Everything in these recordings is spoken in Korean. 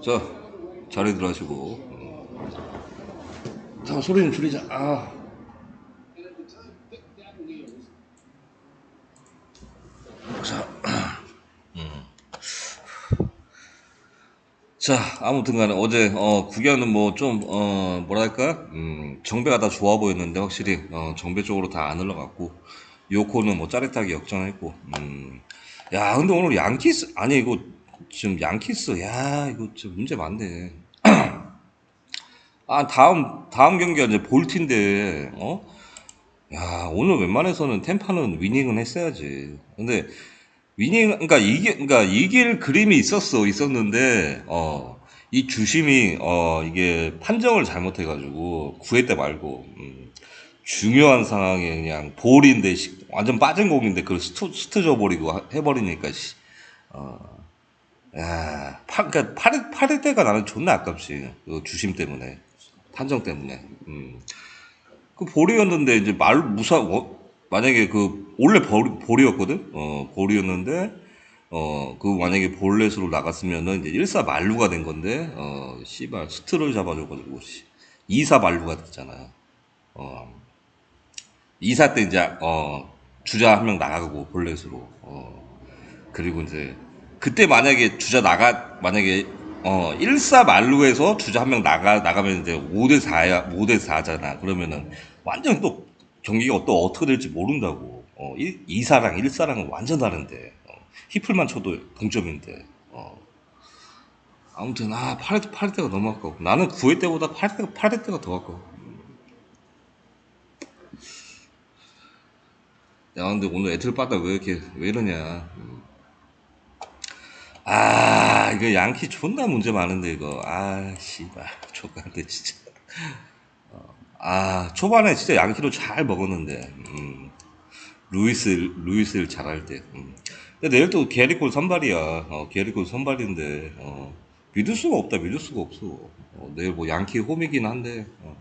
자, 자리 들어가시고. 음. 자, 소리 좀 줄이자. 아. 자, 음. 자, 아무튼 간에 어제, 어, 구경은 뭐 좀, 어, 뭐랄까, 음, 정배가 다 좋아 보였는데, 확실히, 어, 정배 쪽으로 다 안 흘러갔고, 요코는 뭐 짜릿하게 역전했고, 음, 야, 근데 오늘 양키스, 아니, 이거, 지금 양키스, 야, 이거 진짜 문제 많네. 아, 다음, 다음 경기가 이제 볼티인데, 어? 야, 오늘 웬만해서는 템파는 위닝은 했어야지. 근데, 위닝, 그러니까 이게, 그러니까 이길 그림이 있었어, 있었는데, 어, 이 주심이, 어, 이게 판정을 잘못해가지고, 구했대 말고, 음, 중요한 상황에 그냥 볼인데, 씨, 완전 빠진 공인데, 그걸 스투, 스트 줘버리고 하- 해버리니까, 씨, 어, 야, 파, 그러니까 팔, 팔을 때가 나는 존나 아깝지. 그 주심 때문에. 판정 때문에. 음. 그 볼이었는데 이제 말 무사 어, 만약에 그 원래 볼, 볼이었거든. 어 볼이었는데 어 그 만약에 볼넷으로 나갔으면은 이제 1사 말루가 된 건데 어 씨발 스트를 잡아줘가지고 씨 2사 말루가 됐잖아. 어 2사 때 이제 어 주자 한 명 나가고 볼넷으로 어 그리고 이제 그때 만약에 주자 나가 만약에 어 1사 말루에서 주자 한 명 나가 나가면 이제 5대 4야 5대 4잖아. 그러면은 완전 또 경기가 또 어떻게 될지 모른다고. 어 1, 2사랑 1사랑은 완전 다른데. 어, 히플만 쳐도 동점인데. 어 아무튼 아 8회 8회 때가 너무 아까워. 나는 9회 때보다 8회 때가 8회 때가 더 아까워. 야 근데 오늘 애틀 빠다 왜 이렇게 왜 이러냐. 아, 이거 양키 존나 문제 많은데, 이거. 아, 씨발. 족간데, 진짜. 아, 초반에 진짜 양키로 잘 먹었는데, 음. 루이스, 루이스를 잘할 때. 음. 근데 내일 또 게리콜 선발이야. 어, 게리콜 선발인데, 어. 믿을 수가 없다, 믿을 수가 없어. 어, 내일 뭐 양키 홈이긴 한데, 어.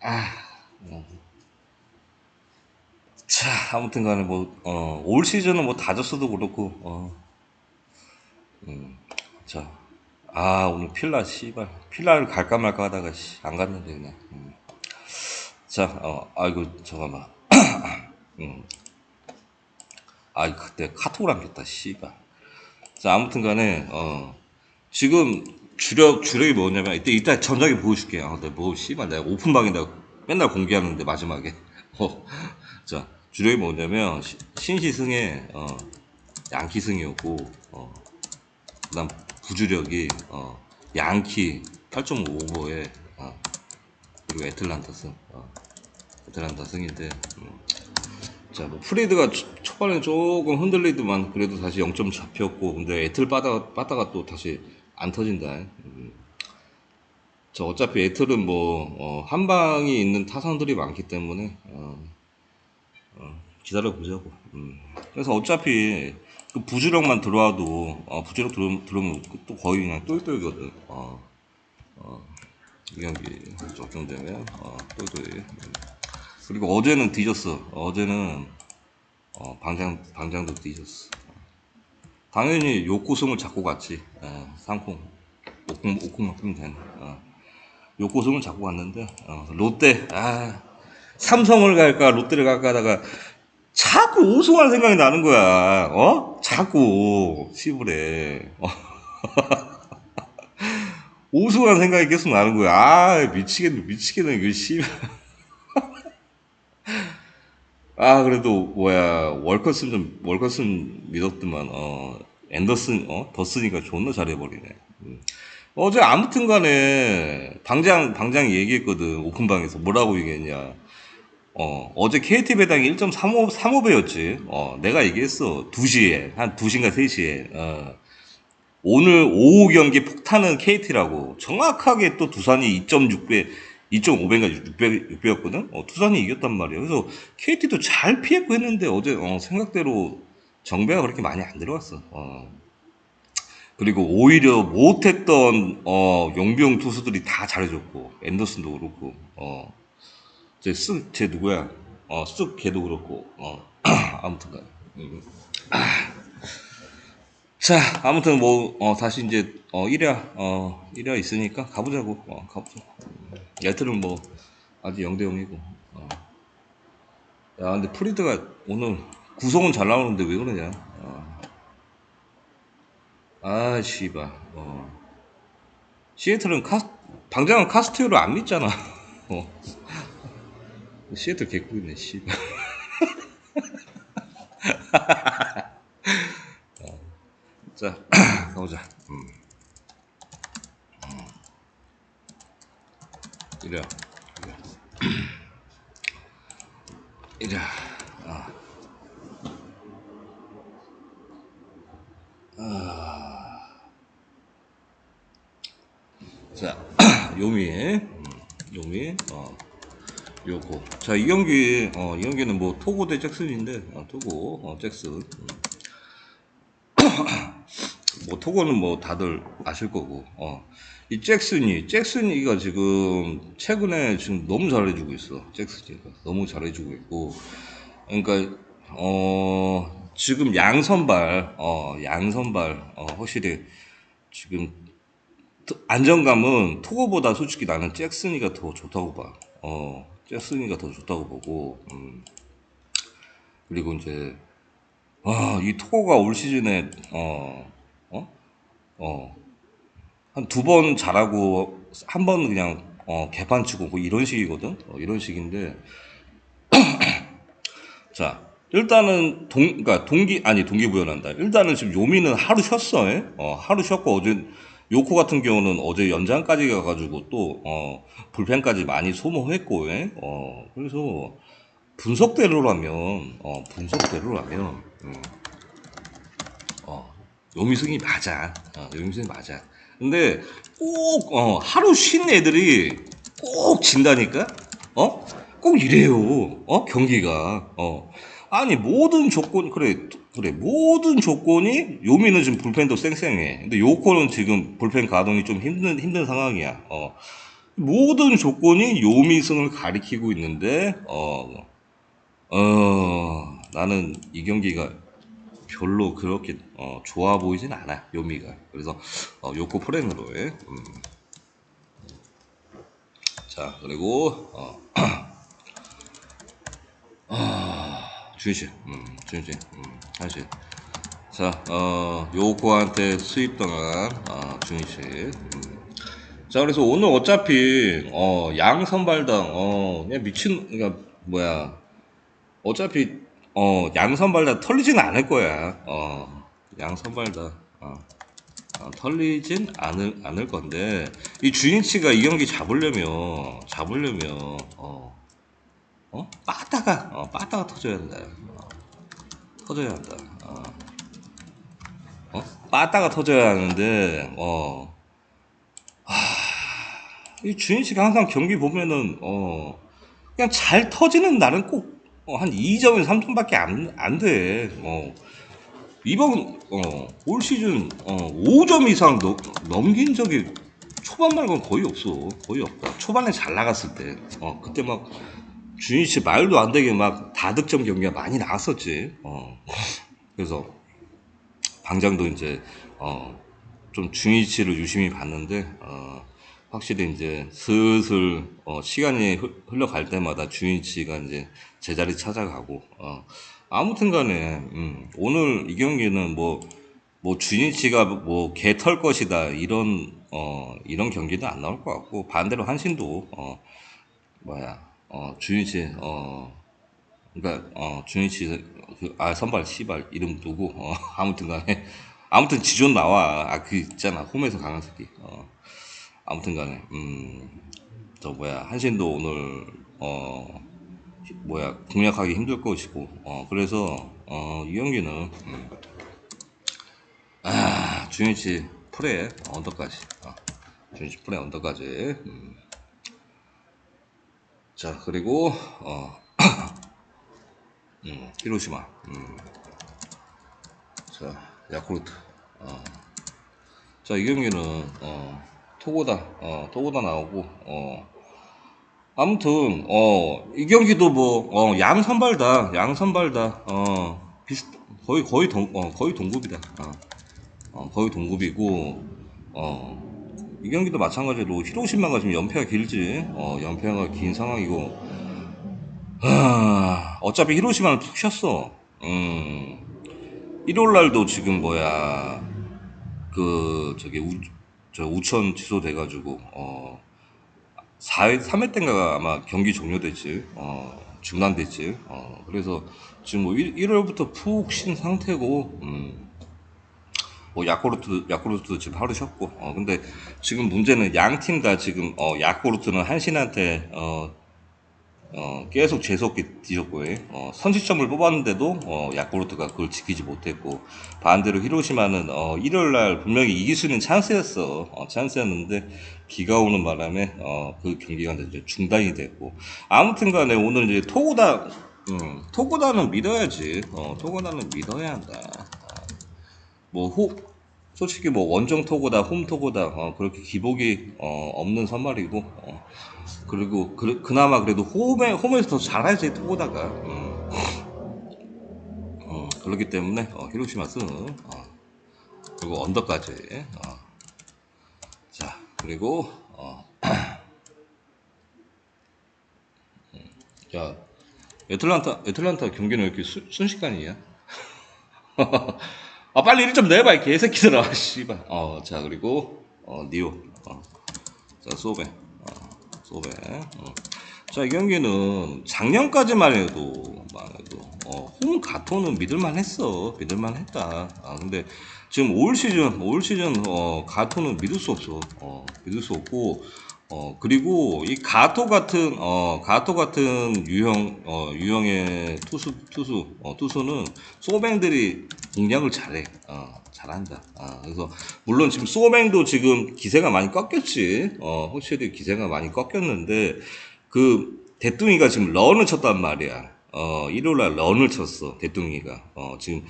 아, 어. 자, 아무튼 간에 뭐, 어, 올 시즌은 뭐 다저스도 그렇고, 어. 음, 자, 아 오늘 필라 씨발 필라를 갈까 말까 하다가 씨, 안 갔는데 그냥. 음. 자, 어, 아이고 잠깐만. 음. 아 그때 카톡을 안 줬다 씨발. 자 아무튼 간에 어 지금 주력 주력이 뭐냐면 이때 이따 전작에 보여줄게. 아, 내가 뭐 씨발 내가 오픈방에다 맨날 공개하는데 마지막에. 어, 자 주력이 뭐냐면 시- 신시승의 어 양키승이었고 어. 그다음 부주력이 어, 양키 8.5오버에 어, 그리고 애틀란타 승 어, 애틀란타 승인데 음. 자뭐 프리드가 초- 초반에 조금 흔들리더만 그래도 다시 0점 잡혔고 근데 애틀 빠다가 빠다가 또 다시 안 터진다 음. 자 어차피 애틀은 뭐 어, 한 방이 있는 타선들이 많기 때문에 어, 어, 기다려 보자고. 음. 그래서 어차피 그 부주력만 들어와도 어, 부주력 들어, 들어오면 또 거의 그냥 똘똘이거든. 어, 어, 이 경기 적용되면 어, 똘똘이. 음. 그리고 어제는 뒤졌어. 어제는 어, 방장 방장도 뒤졌어. 당연히 욕구승을 잡고 갔지. 어, 상콩 오콩 오콩만 면 되네. 어. 욕구승을 잡고 갔는데 어, 롯데 아 삼성을 갈까 롯데를 갈까 하다가 자꾸 우승할 생각이 나는 거야. 어? 자꾸 시부래. 어. 우승할 생각이 계속 나는 거야. 아 미치겠네 미치겠네 이거 씨. 아 그래도 뭐야 월커슨 좀 월커슨 믿었더만 어 앤더슨 어 더스니까 존나 잘해버리네. 음. 어제 아무튼간에 방장 방장이 얘기했거든 오픈방에서 뭐라고 얘기했냐. 어, 어제 KT 배당이 1.35, 35배였지. 어, 내가 얘기했어. 2시에. 한 2시인가 3시에. 어, 오늘 오후 경기 폭탄은 KT라고. 정확하게 또 두산이 2.6배, 2.5배인가 6배, 6배였거든? 어, 두산이 이겼단 말이야. 그래서 KT도 잘 피했고 했는데 어제, 어, 생각대로 정배가 그렇게 많이 안 들어왔어. 어. 그리고 오히려 못했던, 어, 용병 투수들이 다 잘해줬고, 앤더슨도 그렇고, 어. 제 쓱, 쟤 누구야? 어, 쓱 걔도 그렇고, 어, 아무튼간. 음. 아. 자, 아무튼 뭐, 어, 다시 이제, 어, 1화, 어, 1화 있으니까 가보자고. 어, 가보자. 애들은 뭐, 아직 0대 0이고. 어. 야, 근데 프리드가 오늘 구성은 잘 나오는데 왜 그러냐. 어. 아, 씨발. 어. 시애틀은 카, 당장은 카스티오를 안 믿잖아. 어. 시애틀 개꿀이네, 씨발. 자, 가보자. 음. 음. 이래. 이래. 이래. 아. 아. 자, 요미. 음, 요미. 어. 요거. 자, 이 경기, 어, 이 경기는 뭐, 토고 대 잭슨인데, 어, 토고, 어, 잭슨. 음. 뭐 토고는 뭐 다들 아실 거고 어. 이 잭슨이 잭슨이가 지금 최근에 지금 너무 잘해주고 있어 잭슨이가 너무 잘해주고 있고 그러니까 어 지금 양선발 어 양선발 어 확실히 지금 트- 안정감은 토고보다 솔직히 나는 잭슨이가 더 좋다고 봐 어 잭슨이가 더 좋다고 보고 음. 그리고 이제 와, 이 토고가 올 시즌에 어, 어, 어, 한 두 번 잘하고 한 번 그냥 어, 개판 치고 뭐 이런 식이거든. 어, 이런 식인데 자, 일단은 동, 그러니까 동기 아니 동기부여난다. 일단은 지금 요미는 하루 쉬었어. 예? 어, 하루 쉬었고 어제 요코 같은 경우는 어제 연장까지 가가지고 또 어, 불펜까지 많이 소모했고, 예? 어, 그래서 분석대로라면, 어, 분석대로라면, 음, 어, 요미승이 맞아. 어, 요미승이 맞아. 근데 꼭, 어, 하루 쉰 애들이 꼭 진다니까? 어? 꼭 이래요. 어? 경기가. 어. 아니, 모든 조건, 그래, 그래, 모든 조건이, 요미는 지금 불펜도 쌩쌩해. 근데 요코는 지금 불펜 가동이 좀 힘든, 힘든 상황이야. 어. 모든 조건이 요미승을 가리키고 있는데, 어, 어, 나는 이 경기가 별로 그렇게 어, 좋아 보이진 않아 요미가 그래서 어, 요코 프랭으로 해. 음. 자 그리고 어, 주인씨 음, 주인씨 음, 한씨 자 어, 요코한테 수입 당한 어, 주인씨 음. 자 그래서 오늘 어차피 어, 양 선발당 어, 그냥 미친 그러니까 뭐야. 어차피 어 양 선발 다 털리진 않을 거야. 어 양 선발 다 어, 어, 털리진 않을 않을 건데 이 주인치가 이 경기 잡으려면 잡으려면 어 어? 빠따가 어 빠따가 터져야 한다. 어, 터져야 한다. 어. 어? 빠따가 터져야 하는데 어. 이 주인치가 항상 경기 보면은 어 그냥 잘 터지는 날은 꼭 어, 한 2점에서 3점밖에 안, 안 돼. 어. 이번 어, 올 시즌 어, 5점 이상 넘, 넘긴 적이 초반 말고는 거의 없어. 거의 없다. 초반에 잘 나갔을 때. 어, 그때 막 주인 씨 말도 안 되게 막 다득점 경기가 많이 나왔었지. 어. 그래서 방장도 이제 어, 좀 주인치를 유심히 봤는데 어, 확실히 이제 슬슬 어, 시간이 흐- 흘러갈 때마다 주인치가 이제 제자리 찾아가고 어, 아무튼간에 음, 오늘 이 경기는 뭐 뭐 주인치가 뭐 개 털 것이다 이런 어, 이런 경기도 안 나올 것 같고 반대로 한신도 어, 뭐야 어, 주인치 어, 그러니까 어, 주인치 그, 아 선발 씨발 이름 누구 어, 아무튼 간에 아무튼 지존 나와. 아 그 있잖아. 홈에서 강한 새끼. 어. 아무튼 간에 음 저 뭐야 한신도 오늘 어 뭐야 공략하기 힘들 것이고 어 그래서 어 이 경기는 음, 아 주인치 프레 언더까지. 어, 주인치 프레 언더까지. 음. 자 그리고 어 음, 히로시마. 음. 자 야쿠르트. 어. 자, 이 경기는, 어, 토고다, 어, 토고다 나오고, 어, 아무튼, 어, 이 경기도 뭐, 어, 양 선발다, 양 선발다, 어, 비슷, 거의, 거의 동, 어, 거의 동급이다, 어, 어, 거의 동급이고 어, 이 경기도 마찬가지로 히로시마가 지금 연패가 길지. 어, 연패가 긴 상황이고. 하, 어차피 히로시마는 푹 쉬었어. 음, 일요일 날도 지금 뭐야. 그 저기 우, 저 우천 취소돼가지고 어. 4회 3회 때인가 아마 경기 종료됐지. 어 중단됐지. 어 그래서 지금 뭐 1, 1월부터 푹 쉰 상태고 음. 뭐 야쿠르트 야쿠르트도 지금 하루 쉬었고 어 근데 지금 문제는 양 팀 다 지금 어 야쿠르트는 한신한테 어 어, 계속 재수없게 뒤졌고, 어, 선취점을 뽑았는데도, 어, 야쿠르트가 그걸 지키지 못했고, 반대로 히로시마는, 어, 일요일 날 분명히 이길 수 있는 찬스였어. 어, 찬스였는데, 비가 오는 바람에, 어, 그 경기가 이제 중단이 됐고. 아무튼 간에 오늘 이제 토고다, 음, 토고다는 믿어야지. 어, 토고다는 믿어야 한다. 뭐, 호, 솔직히 뭐, 원정 토고다, 홈 토고다, 어, 그렇게 기복이, 어, 없는 선발이고, 어, 그리고 그, 그나마 그래도 홈에 홈에서 더 잘하지 토고다가 음. 음, 그렇기 때문에 어, 히로시마스는 어, 그리고 언더까지 어. 자 그리고 어. 음, 자 애틀란타 애틀란타 경기는 왜 이렇게 수, 순식간이야? 아 빨리 일 좀 내봐 이 개새끼들아 씨발 어 자 그리고 어 니오 어. 자 소베 어. 소베. 어. 자, 이 경기는 작년까지만 해도, 만 해도, 어, 홈 가토는 믿을만 했어. 믿을만 했다. 아, 근데 지금 올 시즌, 올 시즌, 어, 가토는 믿을 수 없어. 어, 믿을 수 없고, 어, 그리고 이 가토 같은, 어, 가토 같은 유형, 어, 유형의 투수, 투수, 어, 투수는 소뱅들이 공략을 잘해. 어, 잘한다. 아, 그래서 물론 지금 소뱅도 지금 기세가 많이 꺾였지. 어, 확실히 기세가 많이 꺾였는데 그 대뚱이가 지금 런을 쳤단 말이야. 어, 일요일 날 런을 쳤어. 대뚱이가. 어, 지금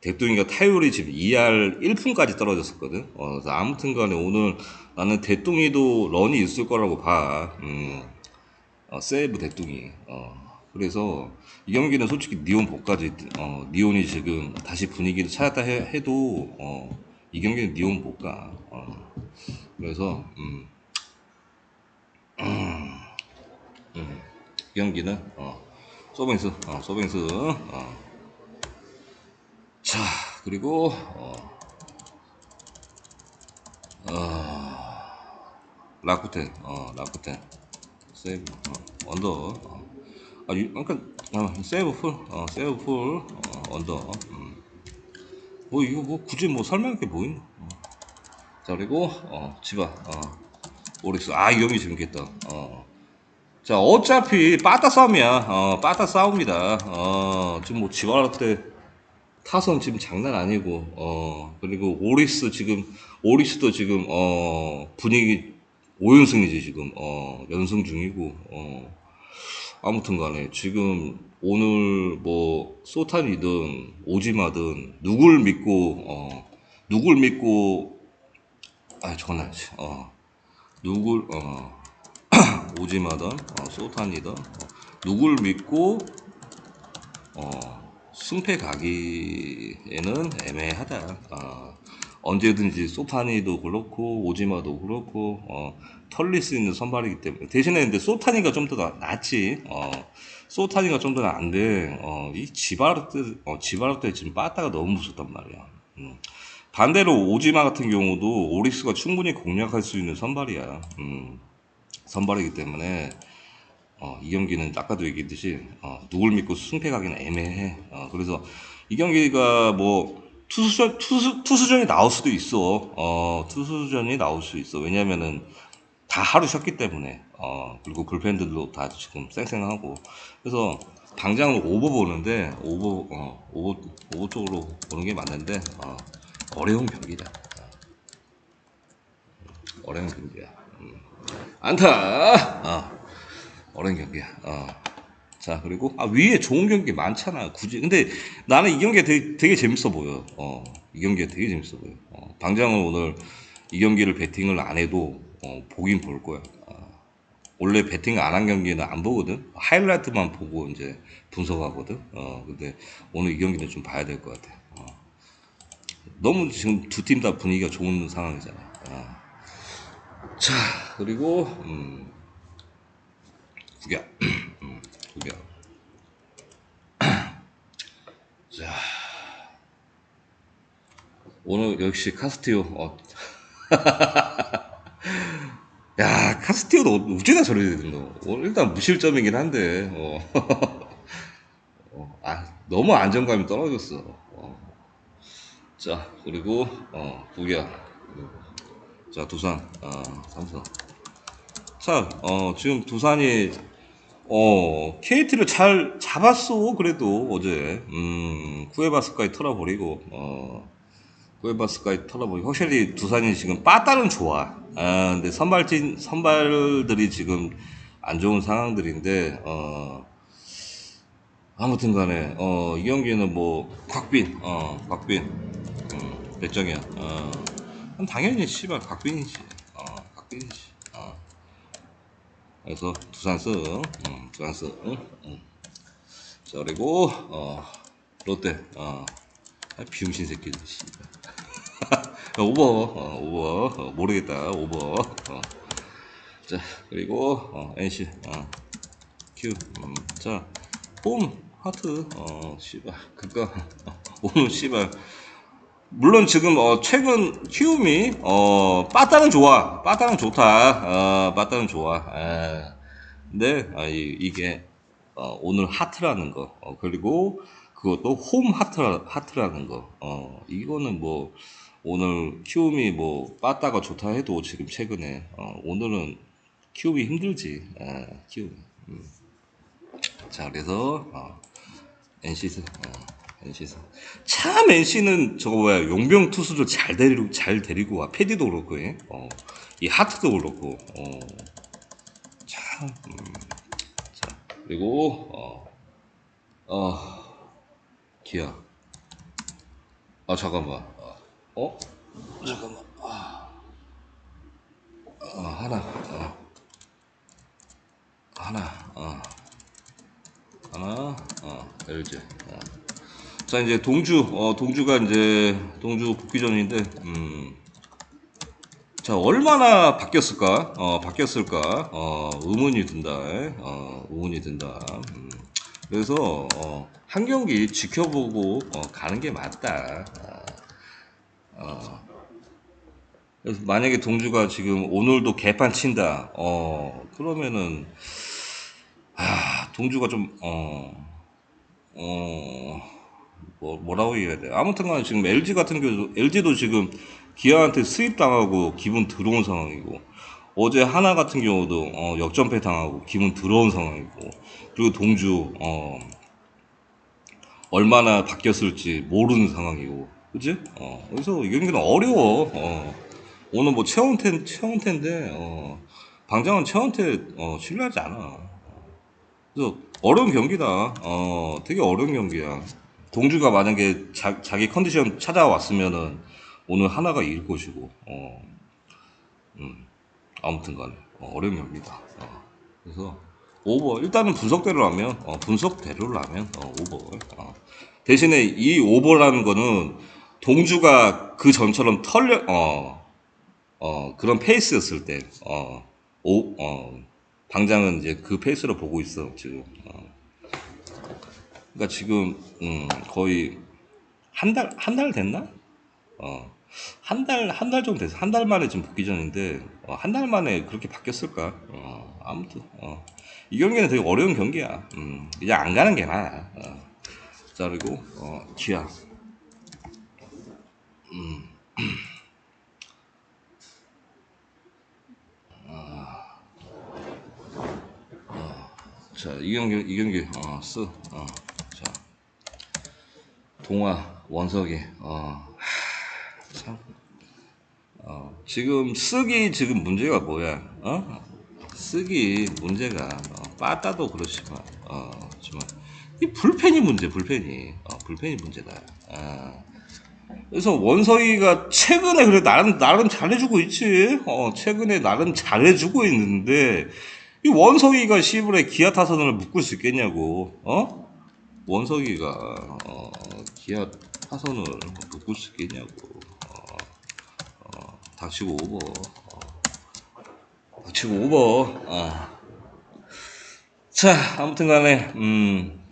대뚱이가 타율이 지금 2할 1푼까지 떨어졌었거든. 어, 아무튼 간에 오늘 나는 대뚱이도 런이 있을 거라고 봐. 음, 어, 세이브 대뚱이. 어, 그래서 이 경기는 솔직히 니온 복까지 어, 니온이 지금 다시 분위기를 찾았다 해, 도 어, 이 경기는 니온 복가. 어, 그래서 음, 음, 이 경기는 어, 소뱅스, 어, 소뱅스. 어. 자 그리고 어, 어, 라쿠텐, 어, 라쿠텐, 세이브, 어, 언더. 어. 아, 유, 그러니까 어, 세이브 풀, 어, 세이브 풀, 어, 언더. 음. 뭐 이거 뭐 굳이 뭐 설명할 게뭐 있나? 어. 자 그리고 어, 지바, 어, 오릭스. 아, 이 경기 재밌겠다. 어. 자 어차피 빠따 싸움이야. 어, 빠따 싸움이다. 어, 지금 뭐 지바라 때 타선 지금 장난 아니고 어 그리고 오리스 지금 오리스도 지금 어 분위기 5연승이지 지금 어 연승 중이고 어. 아무튼 간에 지금 오늘 뭐 소탄이든 오지마든 누굴 믿고 어 누굴 믿고 아 전화야지 어. 누굴 어. 오지마든 어, 소탄이든 어, 누굴 믿고 어 승패 가기에는 애매하다. 어, 언제든지 소타니도 그렇고 오지마도 그렇고 어, 털릴 수 있는 선발이기 때문에 대신에 근데 소타니가 좀 더 낫지. 어, 소타니가 좀 더 나은데 어, 이 지바르트 어, 지바르트 지금 빠따가 너무 무섭단 말이야. 음. 반대로 오지마 같은 경우도 오리스가 충분히 공략할 수 있는 선발이야. 음, 선발이기 때문에 어, 이 경기는 아까도 얘기했듯이 어, 누굴 믿고 승패 가기는 애매해. 어, 그래서 이 경기가 뭐 투수전 투수 투수전이 나올 수도 있어. 어, 투수전이 나올 수 있어. 왜냐면은 다 하루 쉬었기 때문에. 어, 그리고 불펜들도 다 지금 쌩쌩하고. 그래서 당장으로 오버 보는데 오버 어, 오버 오버 쪽으로 보는 게 맞는데 어, 어려운 경기다. 어려운 경기야. 음. 안타. 어. 어려운 경기야. 어. 자 그리고 아 위에 좋은 경기 많잖아 굳이 근데 나는 이 경기가 되게, 되게 재밌어 보여 어, 이 경기가 되게 재밌어 보여 어, 당장은 오늘 이 경기를 베팅을 안 해도 어, 보긴 볼 거야 어, 원래 베팅 안 한 경기는 안 보거든 하이라이트만 보고 이제 분석하거든 어, 근데 오늘 이 경기는 좀 봐야 될 것 같아 어. 너무 지금 두 팀 다 분위기가 좋은 상황이잖아요. 어. 자, 그리고, 음, 구경. 음, 구경. 자, 오늘 역시 카스티오, 어. 야, 카스티오도 어쩌다 저래 되는 거. 오늘 일단 무실점이긴 한데, 어. 어, 아, 너무 안정감이 떨어졌어. 어. 자, 그리고, 어, 구경. 자, 두산, 어, 삼성. 자, 어, 지금 두산이, 어, KT를 잘 잡았어, 그래도, 어제. 음, 쿠에바스까지 털어버리고, 어, 쿠에바스까지 털어버리고, 확실히 두산이 지금 빠따는 좋아. 아, 근데 선발진, 선발들이 지금 안 좋은 상황들인데, 어, 아무튼 간에, 어, 이 경기는 뭐, 곽빈, 어, 곽빈, 음, 배정이야, 어, 그럼 당연히, 씨발, 곽빈이지, 어, 곽빈이지, 어. 그래서 두산 승, 음, 두산 승, 음. 자, 그리고, 어, 롯데, 어, 아, 비용신 새끼들. 야, 오버, 어, 오버, 어, 모르겠다, 오버, 어. 자, 그리고, 어, NC, 어, 큐, 음, 자, 홈, 하트, 어, 씨발, 그니까, 어, 오늘 씨발, 물론 지금, 어, 최근 키움이, 어, 빠따는 좋아. 빠따는 좋다. 어, 빠따는 좋아. 에. 근데, 아, 이, 이게, 어, 오늘 하트라는 거, 어, 그리고 그것도 홈 하트라, 하트라는 거, 어, 이거는 뭐, 오늘 키움이 뭐, 빠따가 좋다 해도 지금 최근에, 어, 오늘은 키움이 힘들지, 에, 키움. 음. 자, 그래서, 어, NC스, 어, NC스. 참 NC는 저거 뭐야, 용병 투수들 잘 데리고, 잘 데리고 와. 패디도 그렇고, 예? 어, 이 하트도 그렇고, 어, 참, 음, 자, 그리고, 어, 어, 기아. 아, 잠깐만. 어, 어? 잠깐만. 아, 어, 하나, 어, 하나, 어. 하나, 어, LG. 어. 자, 이제 동주, 어, 동주가 이제, 동주 복귀 전인데, 음, 자, 얼마나 바뀌었을까? 어, 바뀌었을까? 어, 의문이 든다. 어, 의문이 든다. 음, 그래서, 어, 한 경기 지켜보고, 어, 가는 게 맞다. 어, 그래서 만약에 동주가 지금 오늘도 개판 친다. 어, 그러면은, 아, 동주가 좀, 어, 어, 뭐, 뭐라고 얘기해야 돼. 아무튼 간에 지금 LG 같은 경우도, LG도 지금 기아한테 수입 당하고 기분 들어온 상황이고, 어제 하나 같은 경우도, 어, 역전패 당하고 기분 들어온 상황이고, 그리고 동주, 어, 얼마나 바뀌었을지 모르는 상황이고, 그지? 어, 그래서 이 경기는 어려워, 어. 오늘 뭐 최원태, 최원태인데, 어, 방장은 최원태, 어, 신뢰하지 않아. 그래서 어려운 경기다. 어, 되게 어려운 경기야. 동주가 만약에 자, 자기 컨디션 찾아왔으면은 오늘 하나가 이길 것이고, 어, 음, 아무튼 간에 어, 어려운 경기다. 어, 그래서 오버 일단은 분석대로 하면 어, 분석대로 하면 어, 오버. 어. 대신에 이 오버라는 거는 동주가 그 전처럼 털려 어, 어, 그런 페이스였을 때, 어, 오, 어, 당장은 이제 그 페이스로 보고 있어, 지금. 어. 그러니까 지금, 음, 거의 한 달, 한 달 됐나? 어, 한 달, 한 달 정도 됐어. 한 달 만에 지금 복귀 전인데, 어, 한달 만에 그렇게 바뀌었을까? 어, 아무튼, 어. 이 경기는 되게 어려운 경기야. 음, 그냥 안 가는 게 나아. 어. 자, 그리고, 어, 기아. 자, 이 경기, 이 경기, 어, 쓰, 어, 자, 동화, 원석이, 어, 하, 참, 어, 지금 쓰기 지금 문제가 뭐야, 어? 쓰기 문제가, 어, 빠따도 그렇지만, 어, 지만, 이 불펜이 문제, 불펜이, 어, 불펜이 문제다. 어. 그래서 원석이가 최근에 그래 나름 나름 잘해주고 있지. 어 최근에 나름 잘해주고 있는데 이 원석이가 시불에 기아 타선을 묶을 수 있겠냐고. 어? 원석이가 어 기아 타선을 누구 쓰겠냐고. 어, 어, 닥치고 오버. 어, 닥치고 오버. 어. 자, 아무튼 간에, 음,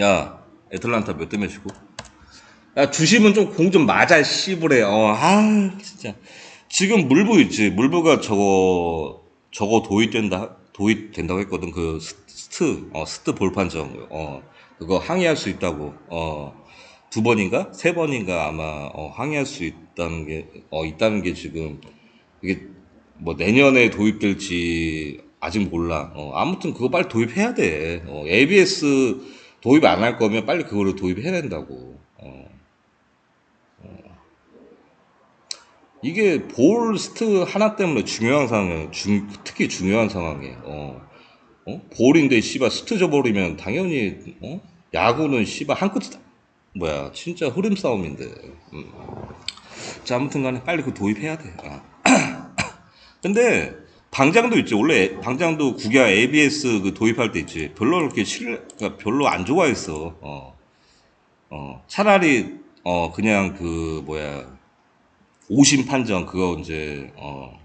야, 애틀란타 몇 대 몇이고? 야, 주심은 좀공좀 맞아, 씨부래. 어, 아, 진짜. 지금 물부 있지. 물부가 저거, 저거 도입된다, 도입된다고 했거든. 그 스- 스트, 어, 스트 볼판정. 어, 그거 항의할 수 있다고. 어, 두 번인가? 세 번인가 아마, 어, 항의할 수 있다는 게, 어, 있다는 게 지금, 이게 뭐 내년에 도입될지 아직 몰라. 어, 아무튼 그거 빨리 도입해야 돼. 어, ABS 도입 안 할 거면 빨리 그거를 도입해야 된다고. 어. 이게 볼 스트 하나 때문에 중요한 상황이에요. 중, 특히 중요한 상황이에요. 어. 어? 볼인데 씨발 스트 져 버리면 당연히 어? 야구는 씨발 한 끝이다. 뭐야 진짜 흐름 싸움인데. 음. 자 아무튼 간에 빨리 그 도입해야 돼. 아. 근데 방장도 있지. 원래 방장도 국야 ABS 그 도입할 때 있지. 별로 그렇게 실, 그러니까 별로 안 좋아했어. 어. 어. 차라리 어 그냥 그 뭐야 오심 판정 그거 이제 어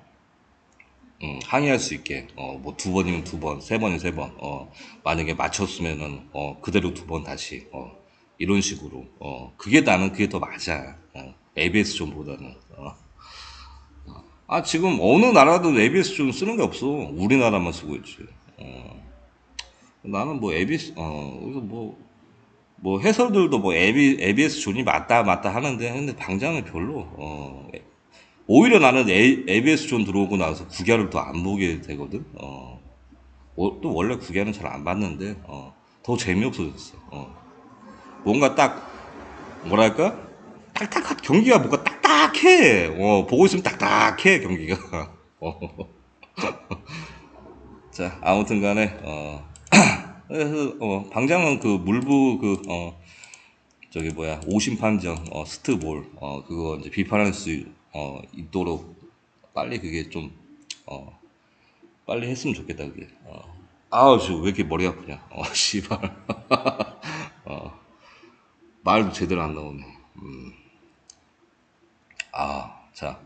음, 항의할 수 있게 어 뭐 두 번이면 두 번, 세 번이면 세 번. 어 만약에 맞췄으면은 어 그대로 두 번 다시 어 이런 식으로 어 그게 나는 그게 더 맞아. 어, ABS 존보다는 어. 아 지금 어느 나라도 ABS 존 쓰는 게 없어. 우리나라만 쓰고 있지. 어. 나는 뭐 ABS 어 그래서 뭐뭐 해설들도 뭐 AB, ABS 존이 맞다 맞다 하는데 근데 방장은 별로 어 오히려 나는 A, ABS 존 들어오고 나서 국야를 더 안 보게 되거든. 어. 어, 또 원래 국야는 잘 안 봤는데 어 더 재미없어졌어. 어. 뭔가 딱 뭐랄까? 딱딱 경기가 뭔가 딱딱해. 어 보고 있으면 딱딱해 경기가. 어. 자 아무튼 간에 어. 그래서 어 방장은 그 물부 그 어 저기 뭐야 오심 판정 어 스트볼 어 그거 이제 비판할 수 어 있도록 빨리 그게 좀 어 빨리 했으면 좋겠다 그게. 어. 아우 지금 왜 이렇게 머리 아프냐. 어 씨발. 어. 말도 제대로 안 나오네. 아자.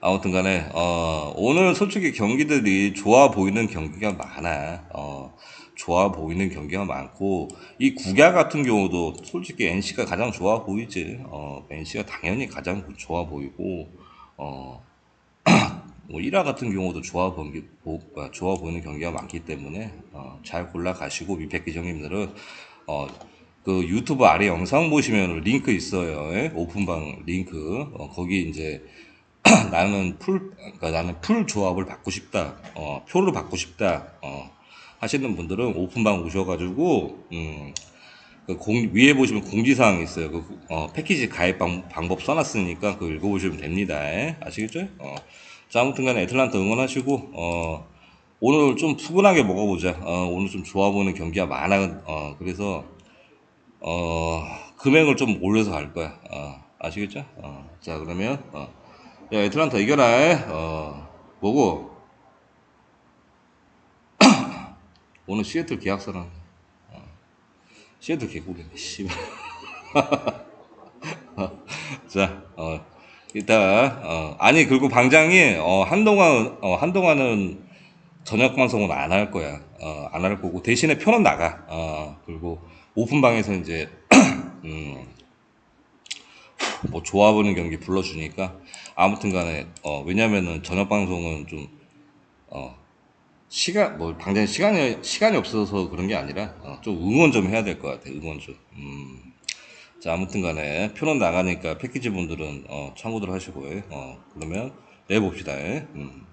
아무튼 간에 어 오늘 솔직히 경기들이 좋아 보이는 경기가 많아. 어 좋아 보이는 경기가 많고 이 국야 같은 경우도 솔직히 NC가 가장 좋아 보이지 어 NC가 당연히 가장 좋아 보이고 어 뭐 1화 같은 경우도 좋아 보기 보, 아, 좋아 보이는 경기가 많기 때문에 어, 잘 골라 가시고 미패 기정님들은 어, 그 유튜브 아래 영상 보시면 링크 있어요. 예? 오픈방 링크. 어, 거기 이제 나는 풀 그러니까 나는 풀 조합을 받고 싶다. 어, 표를 받고 싶다. 어, 하시는 분들은 오픈방 오셔가지고 음, 그 공, 위에 보시면 공지사항 있어요. 그, 어, 패키지 가입 방, 방법 써놨으니까 그거 읽어보시면 됩니다. 예? 아시겠죠? 어. 자, 아무튼 간에 애틀란타 응원하시고, 어, 오늘 좀 푸근하게 먹어보자. 어, 오늘 좀 좋아 보이는 경기가 많아. 어, 그래서, 어, 금액을 좀 올려서 갈 거야. 어, 아시겠죠? 어, 자, 그러면, 어, 야, 애틀란타 이겨라. 어, 뭐고? 오늘 시애틀 계약서랑, 시애틀 개꿀이네, 씨발. 자, 어, 일단, 어, 아니, 그리고 방장이, 어, 한동안, 어, 한동안은 저녁 방송은 안 할 거야. 어, 안 할 거고, 대신에 표는 나가. 어, 그리고 오픈방에서 이제, 음, 뭐, 좋아 보는 경기 불러주니까, 아무튼 간에, 어, 왜냐면은 저녁 방송은 좀, 어, 시간, 뭐, 방장이 시간이, 시간이 없어서 그런 게 아니라, 어, 좀 응원 좀 해야 될 것 같아, 응원 좀. 음. 자, 아무튼 간에 표는 나가니까 패키지 분들은 어, 참고들 하시고 요. 어, 그러면 내봅시다. 음.